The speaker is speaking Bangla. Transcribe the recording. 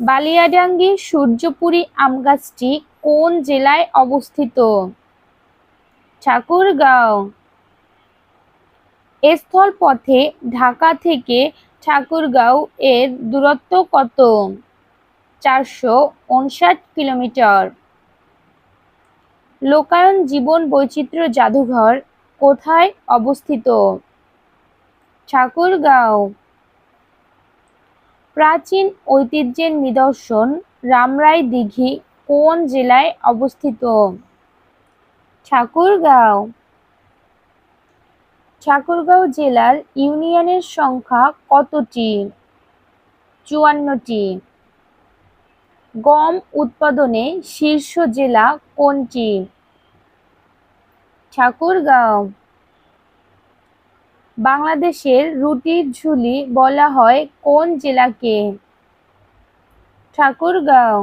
বালিয়াডাঙ্গি সূর্যপুরী আম গাছটি কোন জেলায় অবস্থিত? ঠাকুরগাঁও। স্থল পথে ঢাকা থেকে ঠাকুরগাঁও এর দূরত্ব কত? চারশো উনষাট কিলোমিটার। লোকায়ন জীবন বৈচিত্র্য জাদুঘর কোথায় অবস্থিত? ঠাকুরগাঁও। প্রাচীন ঐতিহ্যের নিদর্শন রামরাই দিঘি কোন জেলায় অবস্থিত? ঠাকুরগাঁও। ঠাকুরগাঁও জেলার ইউনিয়নের সংখ্যা কতটি? চুয়ান্নটি। গম উৎপাদনে শীর্ষ জেলা কোনটি? ঠাকুরগাঁও। বাংলাদেশের রুটির ঝুলি বলা হয় কোন জেলাকে? ঠাকুরগাঁও।